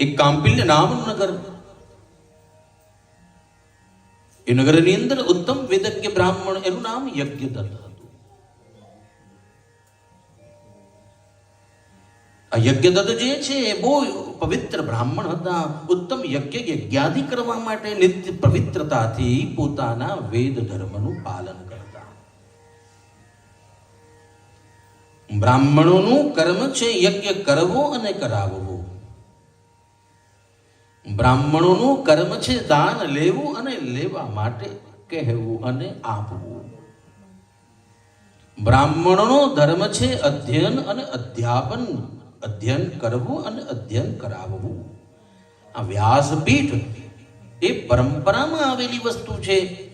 એક કાંપિલ્ય નામનું નગર એ નગરની અંદર ઉત્તમ વેદજ્ઞ બ્રાહ્મણ એનું નામ યજ્ઞદત્ત હતું. આ યજ્ઞદત્ત જે છે એ બહુ પવિત્ર બ્રાહ્મણ હતા. ઉત્તમ યજ્ઞ યજ્ઞાદિ કરવા માટે નિત્ય પવિત્રતાથી પોતાના વેદ ધર્મનું પાલન કરતા. બ્રાહ્મણોનું કર્મ છે યજ્ઞ કરવો અને કરાવવો. બ્રાહ્મણોનું કર્મ છે દાન લેવું અને લેવા માટે કહેવું અને આપવું. બ્રાહ્મણોનો ધર્મ છે અધ્યયન અને અધ્યાપન, અધ્યયન કરવું અને અધ્યયન કરાવવું. આ વ્યાસપીઠ એ પરંપરામાં આવેલી વસ્તુ છે,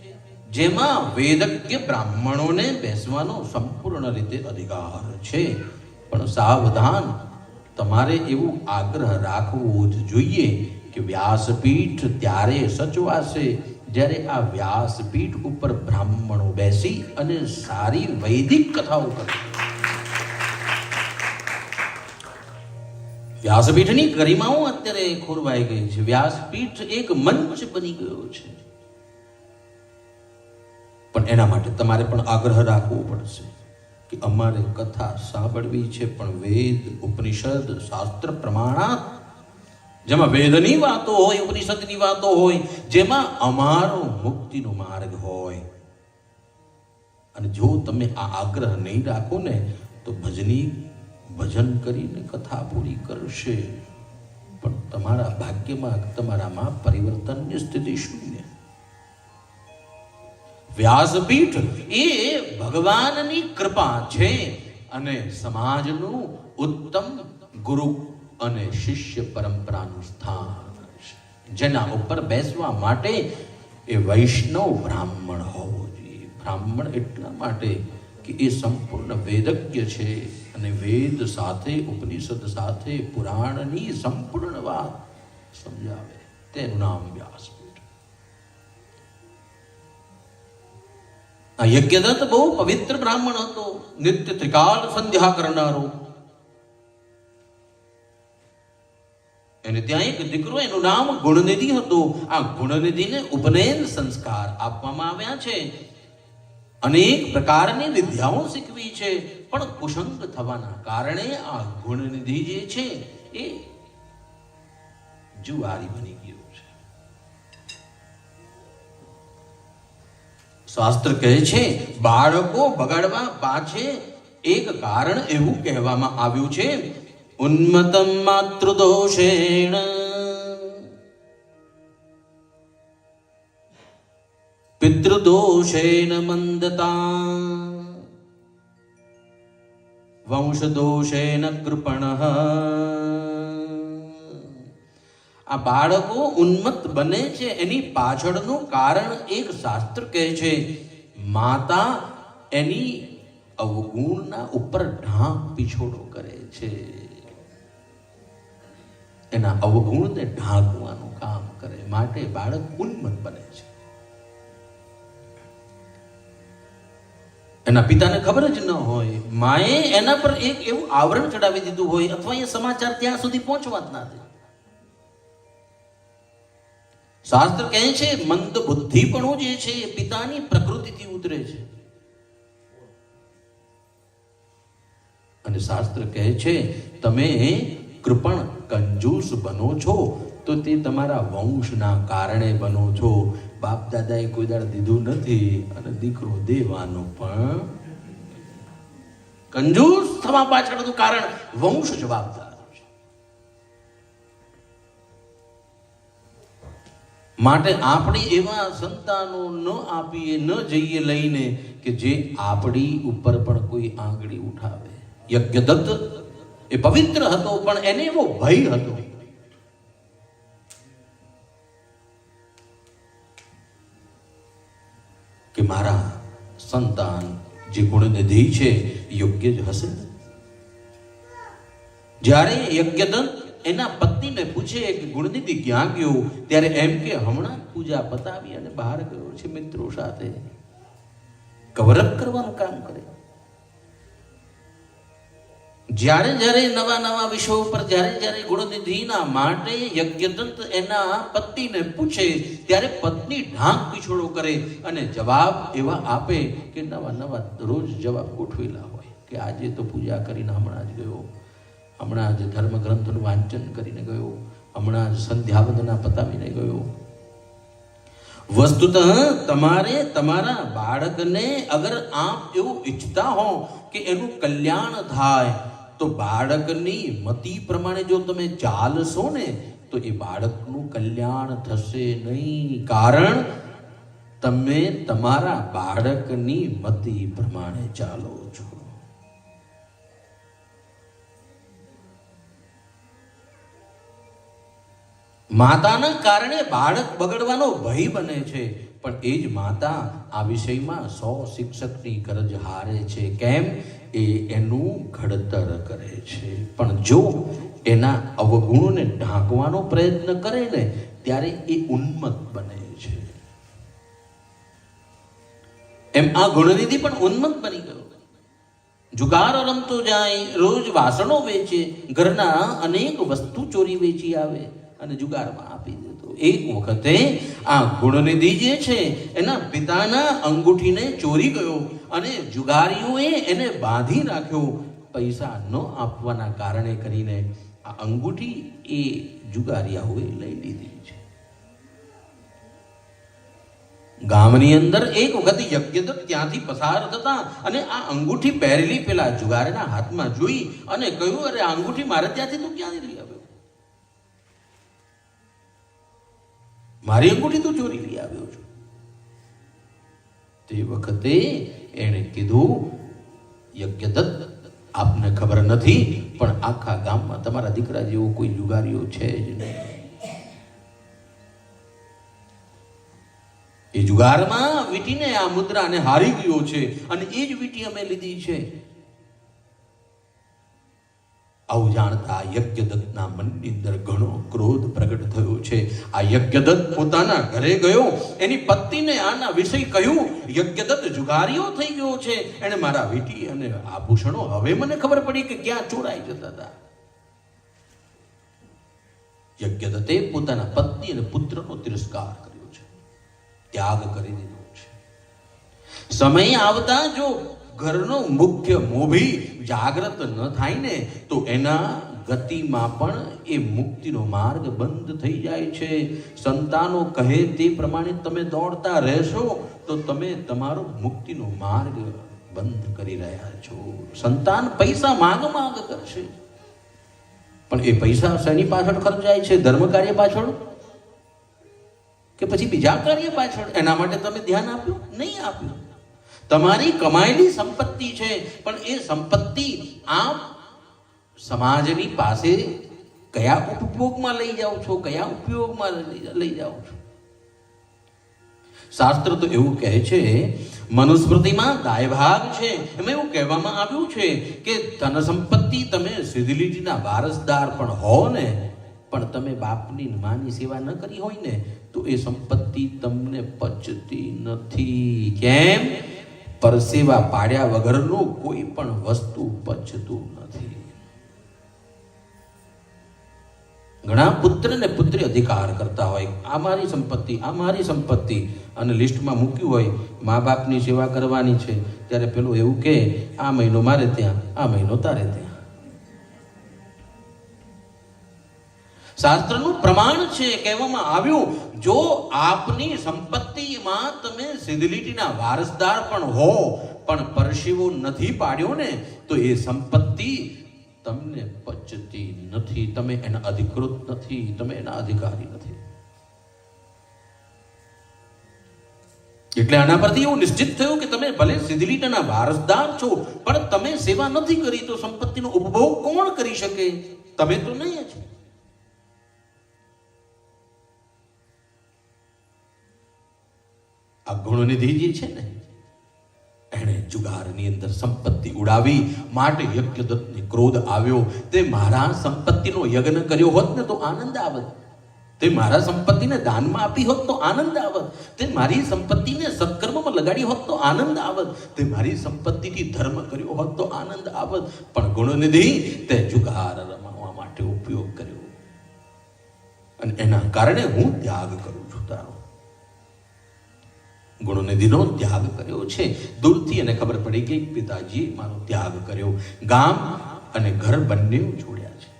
જેમાં વેદજ્ઞ બ્રાહ્મણોને બેસવાનો સંપૂર્ણ રીતે અધિકાર છે. પણ સાવધાન, તમારે એવું આગ્રહ રાખવો જ જોઈએ કે વ્યાસપીઠ ત્યારે સચવાશે. જ્યારે આ વ્યાસપીઠ ઉપર બ્રાહ્મણો બેસી અને સારી વૈદિક કથાઓ કરે. વ્યાસપીઠની ગરિમાઓ અત્યારે ખોરવાઈ ગઈ છે. વ્યાસપીઠ એક મંચ બની ગયો છે. પણ એના માટે તમારે પણ આગ્રહ રાખવો પડશે કે અમારે કથા સાંભળવી છે, પણ વેદ, ઉપનિષદ, શાસ્ત્ર પ્રમાણાત જેમાં વેદની વાતો હોય, ઉપનિષદની વાતો હોય, જેમાં અમારો મુક્તિનો માર્ગ હોય. અને જો તમે આ આગ્રહ નહીં રાખો ને, તો ભજની ભજન કરીને કથા પૂરી કરશે. પણ તમારા ભાગ્યમાં, તમારામાં પરિવર્તનની સ્થિતિ શૂન્ય વ્યાસપીઠ એ ભગવાનની કૃપા છે અને સમાજનું ઉત્તમ ગુરુ અને શિષ્ય પરંપરાનું સ્થાન જેના ઉપર બેસવા માટે એ વૈષ્ણવ બ્રાહ્મણ હોવો જોઈએ. બ્રાહ્મણ એટલા માટે કે એ સંપૂર્ણ વેદજ્ઞ છે અને વેદ સાથે, ઉપનિષદ સાથે, પુરાણની સંપૂર્ણ વાત સમજાવે. તેનું નામ વ્યાસપીઠ. આ યજ્ઞદત્ત બહુ પવિત્ર બ્રાહ્મણ હતો. નિત્ય ત્રિકાલ સંધ્યા કરનારો. એને ત્યાં એક દીકરો એનું નામ ગુણનિધિ હતું. આ ગુણનિધિને ઉપનયન સંસ્કાર આપવામાં આવ્યા છે. અનેક પ્રકારની વિદ્યાઓ શીખવી છે, પણ કુસંગ થવાના કારણે આ ગુણનિધિ જે છે એ જુવારી બની ગયો છે. શાસ્ત્ર કહે છે, બાળકો બગાડવા પાછે એક કારણ એવું કહેવામાં આવ્યું છે ઉન્મતમ मातृदोषेण પિતૃદોષેણ મંદતા વંશદોષેન કૃપણ આ બાળકો ઉન્મત્ત બને છે, એની પાછળનું કારણ એક શાસ્ત્ર કહે છે, માતા એની અવગુણના ઉપર ઢાંક પીછોડો કરે છે. એના અવગુણને ઢાંકવાનું કામ કરે, માટે બાળક ઉન્મન બને છે. એના પિતાને ખબર જ ન હોય, માએ એના પર એક એવું આવરણ ચડાવી દીધું હોય, અથવા એ સમાચાર ત્યાં સુધી પહોંચવા જ ના દે. શાસ્ત્ર કહે છે, મંદ બુદ્ધિપણું જે છે એ પિતાની પ્રકૃતિથી ઉતરે છે. અને શાસ્ત્ર કહે છે, તમે કૃપણ કંજૂસ બનો છો, તો તે તમારા વંશના કારણે બનો છો. બાપ દાદાએ કોઈ દાડ દીધું નથી અને દીકરો દેવાનો પણ કંજૂસ થવા પાછળનું કારણ વંશ જવાબદાર માટે આપણે એવા સંતાનો ન આપીએ, ન જઈએ લઈને કે જે આપણી ઉપર પણ કોઈ આંગળી ઉઠાવે. યજ્ઞદત્ત એ પવિત્ર હતો, પણ એને એવો ભય હતો. કે મારા સંતાન જે ગુણનિધિ છે, યોગ્ય જ હશે? જ્યારે યજ્ઞદંત એના પત્નીને પૂછે કે ગુણનિધિ ક્યાં ગયો, ત્યારે એમ કે હમણાં પૂજા પતાવી અને બહાર ગયો છે મિત્રો સાથે. કવરઅપ કરવાનું કામ કરે. જ્યારે જ્યારે નવા નવા વિષયો ઉપર જ્યારે જ્યારે ગુણનિધિના માટે યજ્ઞદંત એના પત્નીને પૂછે, ત્યારે પત્ની ઢાંક પીછોડો કરે અને જવાબ એવા આપે કે નવા નવા રોજ જવાબ ગોઠવેલા હોય કે આજે તો પૂજા કરીને હમણાં જ ગયો. હમણાં જ ધર્મગ્રંથનું વાંચન કરીને ગયો. હમણાં જ સંધ્યાવંદના પતાવીને ગયો. વસ્તુતઃ તમારે તમારા બાળકને અગર આપ એવું ઈચ્છતા હો કે એનું કલ્યાણ થાય તો બાળકની મતિ પ્રમાણે જો તમે ચાલશો ને, તો એ બાળકનું કલ્યાણ થશે નહીં. કારણ તમે તમારા બાળકની મતિ પ્રમાણે ચાલો છો. માતાના કારણે બાળક બગડવાનો ભય બને છે. પણ એ જ માતા આ વિષયમાં સો શિક્ષકની ગરજ હારે છે. કેમ? એ એનું ઘડતર કરે છે. પણ જો એના અવગુણોને ઢાંકવાનો પ્રયત્ન કરે ને, ત્યારે એ ઉન્મત્ત બને છે. એમ આ ગુણનિધિ પણ ઉન્મત્ત બની ગયો. જુગાર રમતો જાય, રોજ વાસણો વેચે, ઘરના અનેક વસ્તુ ચોરી વેચી આવે. અને જુગારમાં આપી દેતો એક વખતે આ ગુણનિધિ જે છે, એના પિતાના અંગૂઠીને ચોરી ગયો અને જુગારીઓએ એને બાંધી રાખ્યો. પૈસા ન આપવાના કારણે કરીને આ અંગૂઠી એ જુગારિયાઓએ લઈ લીધી છે. ગામની અંદર એક વખત યજ્ઞદત્ત ત્યાંથી પસાર થતા અને આ અંગૂઠી પહેરેલી પેલા જુગારના હાથમાં જોઈ અને કહ્યું, અરે અંગૂઠી મારે ત્યાંથી તું ક્યાંથી લઈ આવ્યો મારી અંગૂઠી તું ચોરી લઈ આવ્યો છું. તે વખતે એણે કીધું યજ્ઞદત્ત આપને ખબર નથી, પણ આખા ગામમાં તમારા દીકરા જેવો કોઈ જુગારીઓ છે જ નહીં. એ જુગારમાં વીટીને આ મુદ્રાને હારી ગયો છે અને એ જ વીટી અમે લીધી છે. આવું જાણતા યજ્ઞદત્તના મનની અંદર ઘણો ક્રોધ પ્રગટ થયો છે. આ યજ્ઞદત્ત પોતાના ઘરે ગયો. એની પત્નીને આના વિષય કહ્યું, યજ્ઞદત્ત જુગારીઓ થઈ ગયો છે. એને મારા વીટી અને આભૂષણો હવે મને ખબર પડી કે ક્યાં ચોરાઈ જતા હતા. યજ્ઞદત્તે પોતાના પત્ની અને પુત્રનો તિરસ્કાર કર્યો છે. ત્યાગ કરી દીધો છે. સમય આવતા જો ઘરનો મુખ્ય મોભી જાગ્રત ન થાય ને, તો એના ગતિમાં પણ એ મુક્તિનો માર્ગ બંધ થઈ જાય છે. સંતાનો કહે તે પ્રમાણે તમે દોડતા રહેશો, તો તમે તમારો મુક્તિનો માર્ગ બંધ કરી રહ્યા છો. સંતાન પૈસા માગ માગ કરશે. પણ એ પૈસા શેની પાછળ ખર્ચાય છે? ધર્મ કાર્ય પાછળ? કે પછી બીજા કાર્ય પાછળ? એના માટે તમે ધ્યાન આપ્યું? નહીં આપ્યું. તમારી કમાયેલી સંપત્તિ છે, પણ એ સંપત્તિ આ સમાજની પાસે કયા ઉપયોગમાં લઈ જાઓ છો, કયા ઉપયોગમાં લઈ- જાઓ છો? શાસ્ત્ર તો એવું કહે છે, મનુસ્મૃતિમાં દાયભાગ છે. એમાં એવું કહેવામાં આવ્યું છે કે ધન સંપત્તિ તમે સિદ્ધિલીટીના વારસદાર પણ હો ને, પણ તમે બાપની માની સેવા ન કરી હોય ને, તો એ સંપત્તિ તમને પચતી નથી. કેમ? પરસેવા પાડ્યા વગરનું કોઈ પણ વસ્તુ પચતું નથી. ઘણા પુત્ર ને પુત્રી અધિકાર કરતા હોય. આ મારી સંપત્તિ, આ મારી સંપત્તિ અને લિસ્ટમાં મૂક્યું હોય. મા બાપની સેવા કરવાની છે. ત્યારે પેલું એવું કે આ મહિનો મારે ત્યાં, આ મહિનો તારે ત્યાં. શાસ્ત્રનું પ્રમાણ છે કહેવામાં આવ્યું. જો આપની સંપત્તિમાં તમે સિંધલીટીના વારસદાર પણ હો, પણ પરશીવો નથી પાડ્યો ને, તો એ સંપત્તિ તમને પચતી નથી. તમે એના અધિકૃત નથી. તમે એના અધિકારી નથી. એટલે આના પરથી એવું નિશ્ચિત થયું કે તમે ભલે સિદ્ધિલીટાના વારસદાર છો, પણ તમે સેવા નથી કરી, તો સંપત્તિનો ઉપભોગ કોણ કરી શકે? તમે તો નહીં જ. આ ગુણનિધિ જે છે ને? એણે જુગારની અંદર સંપત્તિ ઉડાવી, માટે યજ્ઞદત્તને ક્રોધ આવ્યો. તે મારા સંપત્તિનો યજ્ઞ કર્યો હોત ને તો આનંદ આવત. તે મારા સંપત્તિને દાનમાં આપી હોત તો આનંદ આવત. તે મારી સંપત્તિને સત્કર્મમાં લગાડી હોત તો આનંદ આવત. તે મારી સંપત્તિથી ધર્મ કર્યો હોત તો આનંદ આવત. પણ ગુણનિધિ તે જુગાર રમાવા માટે ઉપયોગ કર્યો. અને એના કારણે હું ત્યાગ કરું છું તારો. ગુણનિધિનો ત્યાગ કર્યો છે. દૂરથી એને ખબર પડી ગઈ, પિતાજી, મારો ત્યાગ કર્યો. ગામ અને ઘર બંને છોડ્યા છે.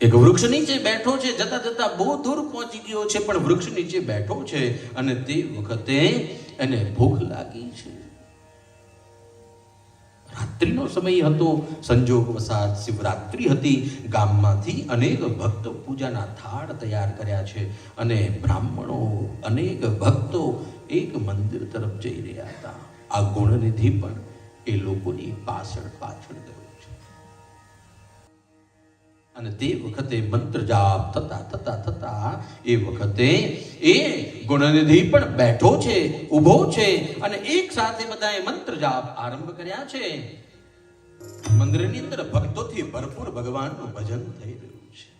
એક વૃક્ષ નીચે બેઠો છે, જતા જતા બહુ દૂર પહોંચી ગયો છે, પણ વૃક્ષ નીચે બેઠો છે અને તે વખતે એને ભૂખ લાગી છે. રાત્રિનો સમય હતો. સંજોગ વસાત શિવરાત્રિ હતી. ગામમાંથી અનેક ભક્ત પૂજાના થાળ તૈયાર કર્યા છે અને બ્રાહ્મણો અનેક ભક્તો એક મંદિર તરફ જઈ રહ્યા હતા. આ ગુણનિધિ પણ એ લોકોની પાછળ પાછળ ગયો છે. અને તે વખતે મંત્ર જાપ થતા થતા થતા એ વખતે એ ગુણનિધિ પણ બેઠો છે, ઊભો છે અને એક સાથે બધાએ મંત્ર જાપ આરંભ કર્યા છે. મંદિરની અંદર ભક્તોથી ભરપૂર ભગવાનનું ભજન થઈ રહ્યું છે.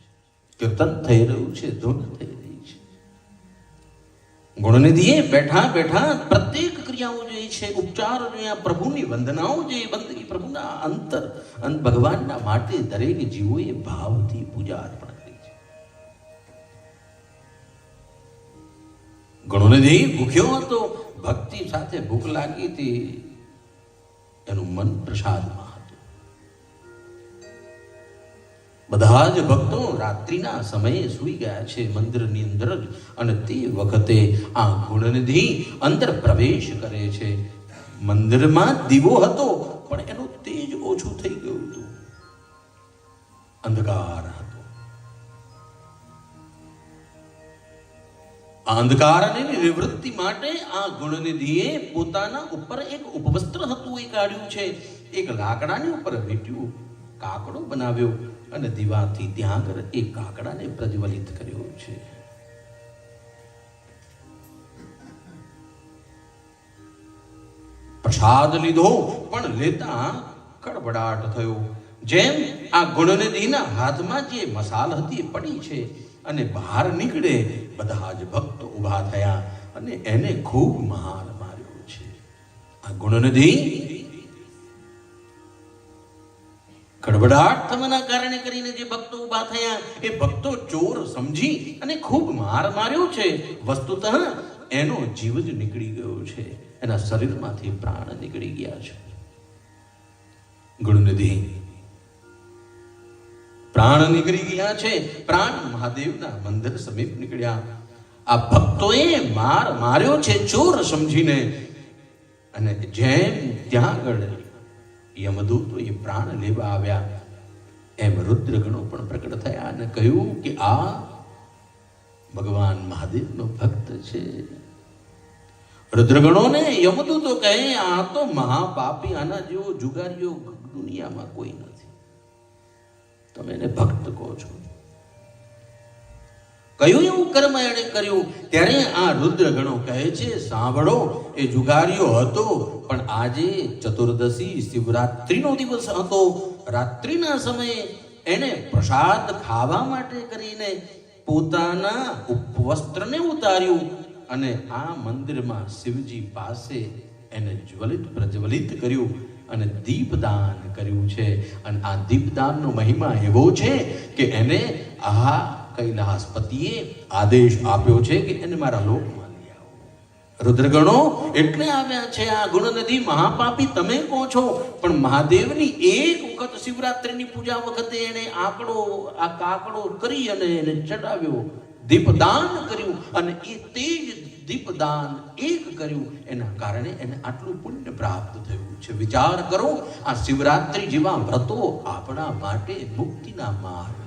કીર્તન થઈ રહ્યું છે, ધૂન થઈ રહી છે. ગુણનિધિએ બેઠા બેઠા પ્રત્યેક ક્રિયાઓ જે છે, ઉપચાર જોયા પ્રભુની વંદનાઓ જે બંદગી પ્રભુના અંતર અને ભગવાનના માટે દરેક જીવોએ ભાવથી પૂજા અર્પણ કરી છે. ગુણનિધિ ભૂખ્યો હતો, ભક્તિ સાથે ભૂખ લાગી હતી. એનું મન પ્રસાદમાં બધા જ ભક્તો રાત્રિના સમયે સૂઈ ગયા છે મંદિરની અંદર જ અને તે વખતે આ ગુણનિધિ અંદર પ્રવેશ કરે છે. મંદિરમાં દીવો હતો, પણ એનું તેજ ઓછું થઈ ગયું હતું. અંધકાર હતો. અંધકારની નિવૃત્તિ માટે આ ગુણનિધિએ પોતાના ઉપર એક ઉપવસ્ત્ર હતું એ કાઢ્યું છે. એક લાકડાની ઉપર વીટ્યું, કાકડો બનાવ્યો. અને દીવાથી ત્યાં આગળ એ કાકડાને પ્રજ્વલિત કર્યો છે. પ્રસાદ લીધો, પણ લેતા કડબડાટ થયો. જેમ આ ગુણનિધિના હાથમાં જે મસાલ હતી પડી છે અને બહાર નીકળે, બધા જ ભક્ત ઊભા થયા અને એને ખૂબ મહાર માર્યો છે. આ ગુણનિધિ કડબડાટ થવાના કારણે કરીને જે ભક્તો ઊભા થયા, એ ભક્તો ચોર સમજી અને ખૂબ માર માર્યો છે. વસ્તુતઃ એનો જીવ જ નીકળી ગયો છે. એના શરીરમાંથી પ્રાણ નીકળી ગયા છે. ગુણનિધિ, પ્રાણ નીકળી ગયા છે. પ્રાણ મહાદેવના મંદિર સમીપ નીકળ્યા. આ ભક્તોએ માર માર્યો છે ચોર સમજીને. અને જેમ ત્યાં આગળ યમદૂતો એ પ્રાણ લેવા આવ્યા. એમ રુદ્રગણો પણ પ્રકટ થયા અને કહ્યું કે આ ભગવાન મહાદેવનો ભક્ત છે. રુદ્રગણોને યમદૂતો કહે, આ તો મહાપાપી આના જેવો જુગારીઓ દુનિયામાં કોઈ નથી. તમે એને ભક્ત કહો છો. કયું એવું કર્મ એણે કર્યું. ત્યારે આ રુદ્રગણો કહે છે, સાંભળો, એ જુગારીઓ હતો, પણ આજે ચતુર્દશી શિવરાત્રિનો દિવસ હતો. રાત્રિના સમયે એણે પ્રસાદ ખાવા માટે કરીને પોતાના ઉપવસ્ત્રને ઉતાર્યું અને આ મંદિરમાં શિવજી પાસે એને જ્વલિત પ્રજ્વલિત કર્યું અને દીપદાન કર્યું છે. અને આ દીપદાનનો મહિમા એવો છે કે એને આ કૈલાસપતિએ આદેશ આપ્યો છે કે એને મારા લોકમાં રુદ્રગણો, એટલે આવ્યા છે આ ગુણનદી મહાપાપી, તમે કહો છો. પણ મહાદેવની એક વખત શિવરાત્રિની પૂજા વખતે એને આંકડો, આ કાકડો કરી અને એને ચડાવ્યો, દીપદાન કર્યું અને એ તે જ દીપદાન એક કર્યું. એના કારણે એને આટલું પુણ્ય પ્રાપ્ત થયું છે. વિચાર કરો, આ શિવરાત્રિ જેવા વ્રતો આપણા માટે મુક્તિના માર્ગ